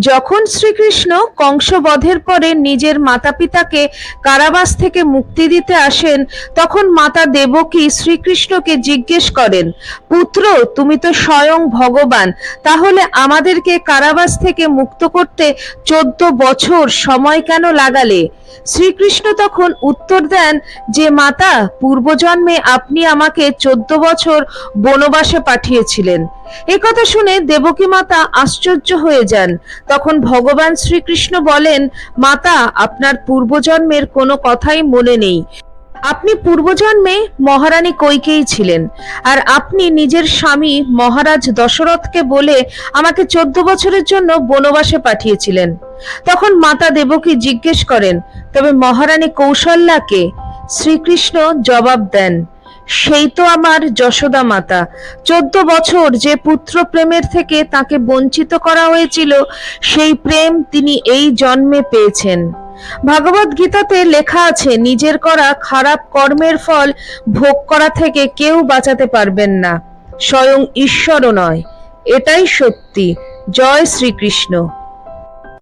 যখন শ্রীকৃষ্ণ কংসবধের পরে নিজের মাতা পিতাকে কারাবাস থেকে মুক্তি দিতে আসেন, তখন মাতা দেবকী শ্রীকৃষ্ণকে জিজ্ঞেস করেন, পুত্র, তুমি তো স্বয়ং ভগবান, তাহলে আমাদেরকে কারাবাস থেকে মুক্ত করতে চোদ্দ বছর সময় কেন লাগালে? শ্রীকৃষ্ণ তখন উত্তর দেন যে, মাতা, পূর্বজন্মে আপনি আমাকে চোদ্দ বছর বনবাসে পাঠিয়েছিলেন। একথা শুনে দেবকী মাতা আশ্চর্য হয়ে যান। তখন ভগবান শ্রীকৃষ্ণ বলেন, মাতা, আপনার পূর্বজন্মের কোনো কথাই মনে নেই। আপনি পূর্বজন্মে মহারানী কৈকেয়ী ছিলেন, আর আপনি নিজের স্বামী মহারাজ দশরথকে বলে আমাকে চোদ্দ বছরের জন্য বনবাসে পাঠিয়েছিলেন। তখন মাতা দেবকী জিজ্ঞেস করেন, তবে মহারানী কৌশল্যাকে শ্রীকৃষ্ণ জবাব দেন সেই তো আমার যশোদা মাতা। চোদ্দ বছর যে পুত্র প্রেমের থেকে তাকে বঞ্চিত করা হয়েছিল, সেই প্রেম তিনি এই জন্মে পেয়েছেন। ভাগবত গীতাতে লেখা আছে, নিজের করা খারাপ কর্মের ফল ভোগ করা থেকে কেউ বাঁচাতে পারবেন না। স্বয়ং ঈশ্বরও নয়। এটাই সত্যি। জয় শ্রীকৃষ্ণ।